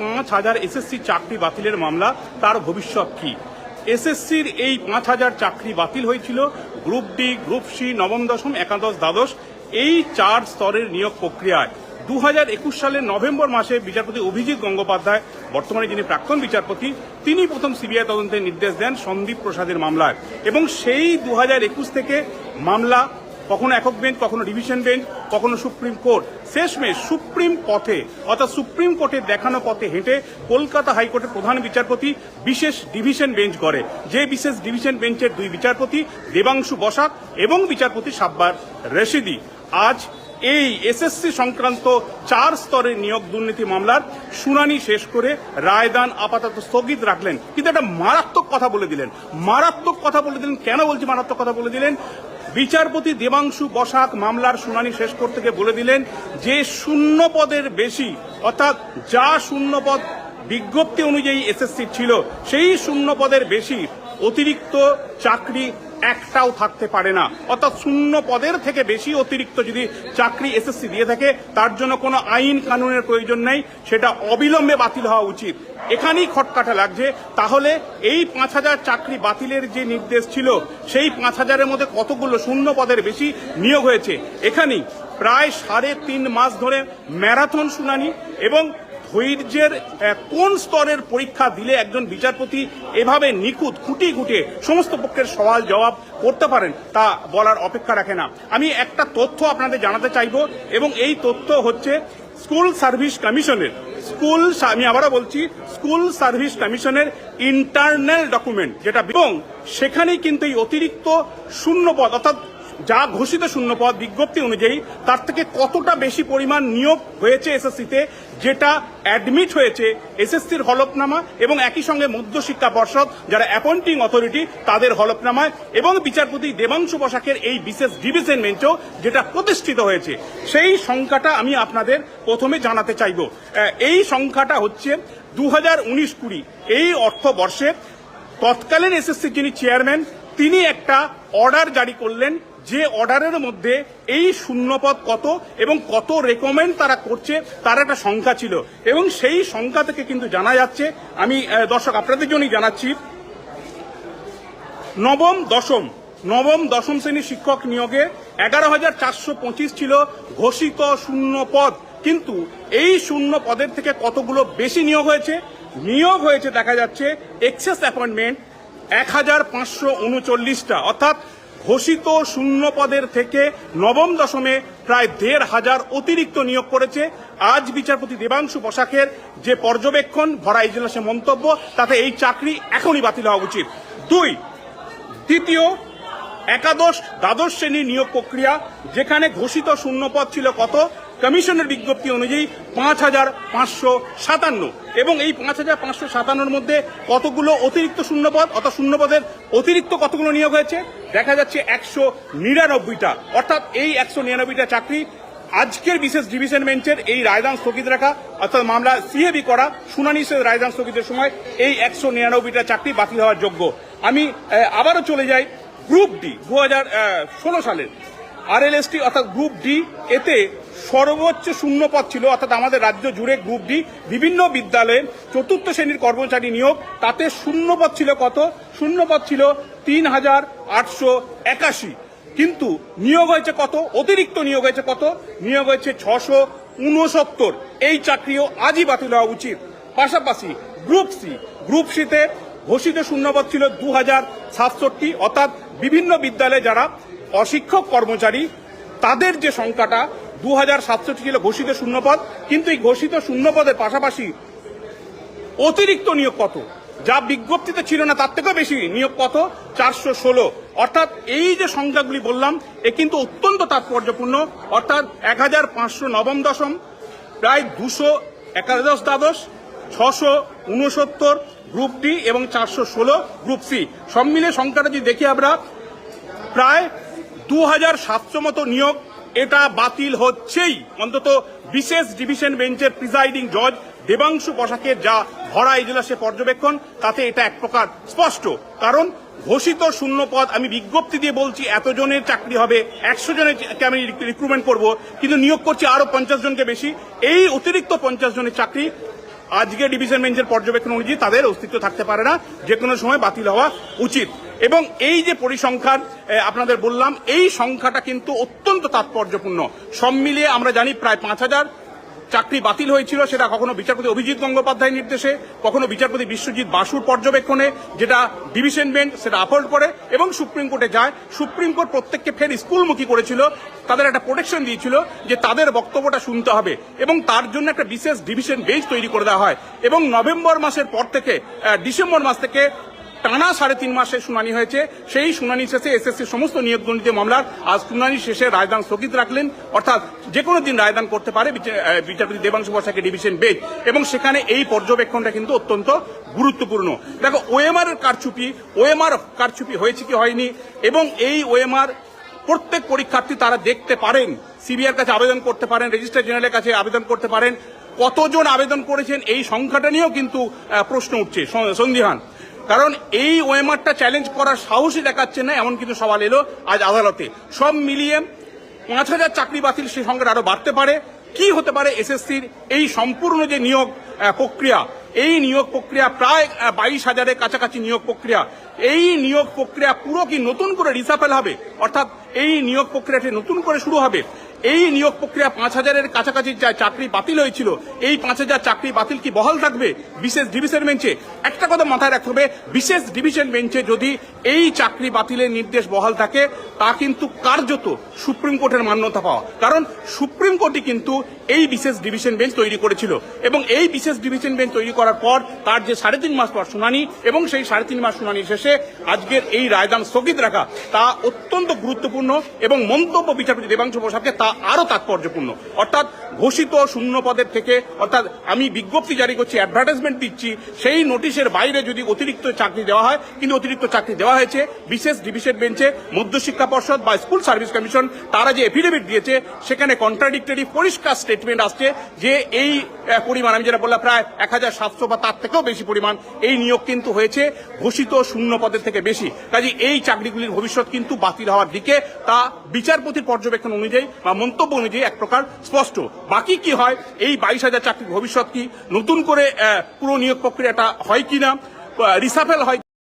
পাঁচ হাজার এসএসসি চাকরি বাতিলের মামলা, তার ভবিষ্যৎ কি? এসএসসির এই পাঁচ হাজার চাকরি বাতিল হয়েছিল গ্রুপ ডি, গ্রুপ সি, নবম দশম, একাদশ, দ্বাদশ, এই চার স্তরের নিয়োগ প্রক্রিয়ায়। দু হাজার একুশ সালের নভেম্বর মাসে বিচারপতি অভিজিৎ গঙ্গোপাধ্যায়, বর্তমানে যিনি প্রাক্তন বিচারপতি, তিনি প্রথম সিবিআই তদন্তের নির্দেশ দেন সন্দীপ প্রসাদের মামলায়। এবং সেই দু হাজার একুশ থেকে মামলা কখনো একক বেঞ্চ, কখনো ডিভিশন বেঞ্চ, কখনো সুপ্রিম কোর্ট। শেষমেশ সুপ্রিম পথে, অর্থাৎ সুপ্রিম কোর্টের দেখানো পথে হেঁটে কলকাতা হাইকোর্টের প্রধান বিচারপতি বিশেষ ডিভিশন বেঞ্চ করে যে বিশেষ ডিভিশন বেঞ্চের দুই বিচারপতি দেবাংশু বসাক এবং বিচারপতি সাব্বার রেশিদি। আজ এই এসএসসি সংক্রান্ত চার স্তরের নিয়োগ দুর্নীতি মামলার শুনানি শেষ করে রায়দান আপাতত স্থগিত রাখলেন। কিন্তু একটা মারাত্মক কথা বলে দিলেন। মারাত্মক কথা বলে দিলেন। কেন বলছি মারাত্মক কথা বলে দিলেন? বিচারপতি দেবাংশু বসাক মামলার শুনানি শেষ করতে গিয়ে বলে দিলেন, যে শূন্য পদের বেশি, অর্থাৎ যা শূন্য পদ বিজ্ঞপ্তি অনুযায়ী এসএসসি ছিল, সেই শূন্য পদের বেশি অতিরিক্ত চাকরি একটাও থাকতে পারে না। অর্থাৎ শূন্য পদের থেকে বেশি অতিরিক্ত যদি চাকরি এসএসসি দিয়ে থাকে, তার জন্য কোনো আইন কানুনের প্রয়োজন নেই, সেটা অবিলম্বে বাতিল হওয়া উচিত। এখানেই খটকাটা লাগছে। তাহলে এই পাঁচ হাজার চাকরি বাতিলের যে নির্দেশ ছিল, সেই পাঁচ হাজারের মধ্যে কতগুলো শূন্য পদের বেশি নিয়োগ হয়েছে? এখানেই প্রায় সাড়ে তিন মাস ধরে ম্যারাথন শুনানি এবং ধৈর্যের কোন স্তরের পরীক্ষা দিলে একজন বিচারপতি এভাবে নিখুঁত খুঁটি খুঁটে সমস্ত পক্ষের সওয়াল জবাব করতে পারেন, তা বলার অপেক্ষা রাখে না। আমি একটা তথ্য আপনাদের জানাতে চাইব, এবং এই তথ্য হচ্ছে স্কুল সার্ভিস কমিশনের, স্কুল আমি আবারও বলছি, স্কুল সার্ভিস কমিশনের ইন্টারনাল ডকুমেন্ট, যেটা এবং সেখানেই কিন্তু এই অতিরিক্ত শূন্য পদ অর্থাৎ যা ঘোষিত শূন্যপদ বিজ্ঞপ্তি অনুযায়ী তার থেকে কতটা বেশি পরিমাণ নিয়োগ হয়েছে এসএসসিতে, যেটা অ্যাডমিট হয়েছে এসএসসির হলফনামা এবং একই সঙ্গে মধ্যশিক্ষা পর্ষদ যারা অ্যাপয়েন্টিং অথরিটি তাদের হলফনামায় এবং বিচারপতি দেবাংশু বসাকের এই বিশেষ ডিভিশন বেঞ্চও যেটা প্রতিষ্ঠিত হয়েছে। সেই সংখ্যাটা আমি আপনাদের প্রথমে জানাতে চাইব। এই সংখ্যাটা হচ্ছে দু হাজার উনিশ কুড়ি। এই অর্থবর্ষে তৎকালীন এসএসসি যিনি চেয়ারম্যান তিনি একটা অর্ডার জারি করলেন যে অর্ডারের মধ্যে এই শূন্যপদ কত এবং কত রেকমেন্ড তারা করছে, তার একটা সংখ্যা ছিল। এবং সেই সংখ্যা থেকে কিন্তু জানা যাচ্ছে, আমি দর্শক, আপনাদের জন্যই জানাচ্ছি, নবম, দশম নবম, দশম শ্রেণির শিক্ষক নিয়োগে এগারো হাজার চারশো পঁচিশ ছিল ঘোষিত শূন্য পদ কিন্তু এই শূন্য পদের থেকে কতগুলো বেশি নিয়োগ হয়েছে? নিয়োগ হয়েছে, দেখা যাচ্ছে এক্সেস অ্যাপয়েন্টমেন্ট এক হাজার পাঁচশো উনচল্লিশটা, অর্থাৎ ঘোষিত শূন্য পদের থেকে নবম দশমে প্রায় দেড় হাজার অতিরিক্ত নিয়োগ করেছে। আজ বিচারপতি দেবাংশু বসাকের যে পর্যবেক্ষণ, ভরা ইজলাসে মন্তব্য, তাতে এই চাকরি এখনই বাতিল হওয়া উচিত। দুই, দ্বিতীয়, একাদশ দ্বাদশ শ্রেণির নিয়োগ প্রক্রিয়া, যেখানে ঘোষিত শূন্যপদ ছিল কত? কমিশনের বিজ্ঞপ্তি অনুযায়ী পাঁচ হাজার পাঁচশো সাতান্ন। এবং এই পাঁচ হাজার পাঁচশো সাতান্নর মধ্যে কতগুলো অতিরিক্ত শূন্যপদ, অর্থাৎ শূন্যপদের অতিরিক্ত কতগুলো নিয়োগ হয়েছে? দেখা যাচ্ছে একশো নিরানব্বইটা। অর্থাৎ এই একশো নিরানব্বইটা চাকরি আজকের বিশেষ ডিভিশন বেঞ্চের এই রায়দান স্থগিত রাখা, অর্থাৎ মামলা সিএবি করা, শুনানি রায়দান স্থগিতের সময় এই একশো নিরানব্বইটা চাকরি বাতিল হওয়ার যোগ্য। আমি আবারও চলে যাই গ্রুপ ডি, দু হাজার ষোলো সালের। আরএলএসটি অর্থাৎ গ্রুপ ডি এতে সর্বোচ্চ শূন্যপদ ছিল, অর্থাৎ আমাদের রাজ্য জুড়ে গ্রুপ ডি বিভিন্ন বিদ্যালয়ে চতুর্থ শ্রেণির কর্মচারী নিয়োগ, তাতে শূন্যপদ ছিল কত? শূন্যপদ ছিল তিন হাজার আটশো একাশি। কিন্তু নিয়োগ হয়েছে কত? অতিরিক্ত নিয়োগ হয়েছে কত? নিয়োগ হয়েছে ছশো উনসত্তর। এই চাকরিও আজই বাতিল হওয়া উচিত। পাশাপাশি গ্রুপ সি গ্রুপ সিতে ঘোষিত শূন্যপদ ছিল দু হাজার সাতষট্টি, অর্থাৎ বিভিন্ন বিদ্যালয়ে যারা অশিক্ষক কর্মচারী, তাদের যে সংখ্যাটা দু হাজার সাতষট্টি ছিল ঘোষিত শূন্যপদ, কিন্তু এই ঘোষিত শূন্যপদের পাশাপাশি অতিরিক্ত নিয়োগ কত? যা বিজ্ঞপ্তিতে ছিল না, তার থেকেও বেশি নিয়োগ কত? চারশো ষোলো। অর্থাৎ এই যে সংখ্যাগুলি বললাম, এ কিন্তু অত্যন্ত তাৎপর্যপূর্ণ। অর্থাৎ এক হাজার পাঁচশো নবম দশম, প্রায় দুশো একাদশ দ্বাদশ, ছশো উনসত্তর গ্রুপ ডি এবং চারশো ষোলো গ্রুপ সি। সব মিলে সংখ্যাটা যদি দেখি আমরা, প্রায় দু হাজার সাতশো মতো নিয়োগ এটা বাতিল হচ্ছেই। অন্তত বিশেষ ডিভিশন বেঞ্চের প্রিজাইডিং জজ দেবাংশু বসাকের যা ভরা এজলাসে পর্যবেক্ষণ, তাতে এটা এক প্রকার স্পষ্ট। কারণ ঘোষিত শূন্য পদ আমি বিজ্ঞপ্তি দিয়ে বলছি, এতজনের চাকরি হবে, একশো জনের আমি রিক্রুটমেন্ট করব, কিন্তু নিয়োগ করছি আরও পঞ্চাশ জনকে বেশি। এই অতিরিক্ত পঞ্চাশ জনের চাকরি আজকে ডিভিশন বেঞ্চের পর্যবেক্ষণ অনুযায়ী তাদের অস্তিত্ব থাকতে পারে না যে কোনো সময় বাতিল হওয়া উচিত। এবং এই যে পরিসংখ্যান আপনাদের বললাম, এই সংখ্যাটা কিন্তু অত্যন্ত তাৎপর্যপূর্ণ। সব মিলিয়ে আমরা জানি প্রায় পাঁচ হাজার চাকরি বাতিল হয়েছিল, সেটা কখনো বিচারপতি অভিজিৎ গঙ্গোপাধ্যায়ের নির্দেশে, কখনো বিচারপতি বিশ্বজিৎ বাসুর পর্যবেক্ষণে, যেটা ডিভিশন বেঞ্চ সেটা আপহোল্ড করে, এবং সুপ্রিম কোর্টে যায়। সুপ্রিম কোর্ট প্রত্যেককে ফের স্কুলমুখী করেছিল, তাদের একটা প্রোটেকশন দিয়েছিল যে তাদের বক্তব্যটা শুনতে হবে, এবং তার জন্য একটা বিশেষ ডিভিশন বেঞ্চ তৈরি করে দেওয়া হয়। এবং নভেম্বর মাসের পর থেকে ডিসেম্বর মাস থেকে টানা সাড়ে তিন মাসের শুনানি হয়েছে। সেই শুনানি শেষে এসএসসির সমস্ত নিয়োগ দুর্নীতি মামলার আজ শুনানি শেষে রায়দান স্থগিত রাখলেন। অর্থাৎ যে কোনো দিন রায়দান করতে পারে বিচারপতি দেবাংশু বসাকে ডিভিশন বেঞ্চ। এবং সেখানে এই পর্যবেক্ষণটা কিন্তু অত্যন্ত গুরুত্বপূর্ণ। দেখো ওএমআর এর কারচুপি ওএমআর কারচুপি হয়েছে কি হয়নি? এবং এই ওএমআর প্রত্যেক পরীক্ষার্থী তারা দেখতে পারেন। সিবিআর কাছে আবেদন করতে পারেন, রেজিস্ট্রার জেনারেলের কাছে আবেদন করতে পারেন। কতজন আবেদন করেছেন, এই সংখ্যাটা নিয়েও কিন্তু প্রশ্ন উঠছে। সন্দিহান কারণ এই ওয়েমারটা চ্যালেঞ্জ করার সাহসই দেখাচ্ছে না, এমন কিছু সওয়াল এলো আজ আদালতে। সব মিলিয়ে পাঁচ হাজার চাকরি বাতিল সেই সংখ্যাটা আরও বাড়তে পারে। কি হতে পারে এসএসসির এই সম্পূর্ণ যে নিয়োগ প্রক্রিয়া, এই নিয়োগ প্রক্রিয়া প্রায় বাইশ হাজারের কাছাকাছি নিয়োগ প্রক্রিয়া। এই নিয়োগ প্রক্রিয়া পুরো কি নতুন করে রিসাফেল হবে? অর্থাৎ এই নিয়োগ প্রক্রিয়াটি নতুন করে শুরু হবে? এই নিয়োগ প্রক্রিয়া পাঁচ হাজারের কাছাকাছি যা চাকরি বাতিল হয়েছিল, এই পাঁচ হাজার চাকরি বাতিল কি বহাল থাকবে বিশেষ ডিভিশন বেঞ্চে একটা কথা মাথায় রাখতে হবে, বিশেষ ডিভিশন বেঞ্চে যদি এই চাকরি বাতিলের নির্দেশ বহাল থাকে, তা কিন্তু কার্যত সুপ্রিম কোর্টের মান্যতা পাওয়া। কারণ সুপ্রিম কোর্টই কিন্তু এই বিশেষ ডিভিশন বেঞ্চ তৈরি করেছিল এবং এই বিশেষ ডিভিশন বেঞ্চ তৈরি করার পর তার যে সাড়ে তিন মাস পর শুনানি এবং সেই সাড়ে তিন মাস শুনানি শেষে আজকের এই রায়দান স্থগিত রাখা, তা অত্যন্ত গুরুত্বপূর্ণ এবং মন্তব্য বিচারপতি দেবাংশু প্রসাদকে তা আরও তাৎপর্যপূর্ণ। অর্থাৎ ঘোষিত শূন্য পদের থেকে, অর্থাৎ আমি বিজ্ঞপ্তি জারি করছি অ্যাডভার্টাইজমেন্ট দিচ্ছি, সেই নোটিশের বাইরে যদি অতিরিক্ত চাকরি দেওয়া হয়, কিন্তু অতিরিক্ত চাকরি দেওয়া হয়েছে, বিশেষ ডিভিশন বেঞ্চে মধ্যশিক্ষা পর্ষদ বা স্কুল সার্ভিস কমিশন তারা যে এফিডেভিট দিয়েছে, সেখানে কন্ট্রাডিক্টরি পরিষ্কার স্টেটমেন্ট আসছে যে এই পরিমাণ, আমি যেটা বললাম প্রায় এক হাজার সাতশো বা তার থেকেও বেশি পরিমাণ, এই নিয়োগ কিন্তু হয়েছে, ঘোষিত শূন্য পদের থেকে বেশি। কাজে এই চাকরিগুলির ভবিষ্যৎ কিন্তু বাতিল হওয়ার দিকে তা বিচারপতির পর্যবেক্ষণ অনুযায়ী বা মন্তব্য অনুযায়ী এক প্রকার স্পষ্ট। বাকি কি হয়? এই বাইশ হাজার চাকরির ভবিষ্যৎ কি? নতুন করে পুরো নিয়োগ প্রক্রিয়াটা হয় কিনা? রিসাফেল হয়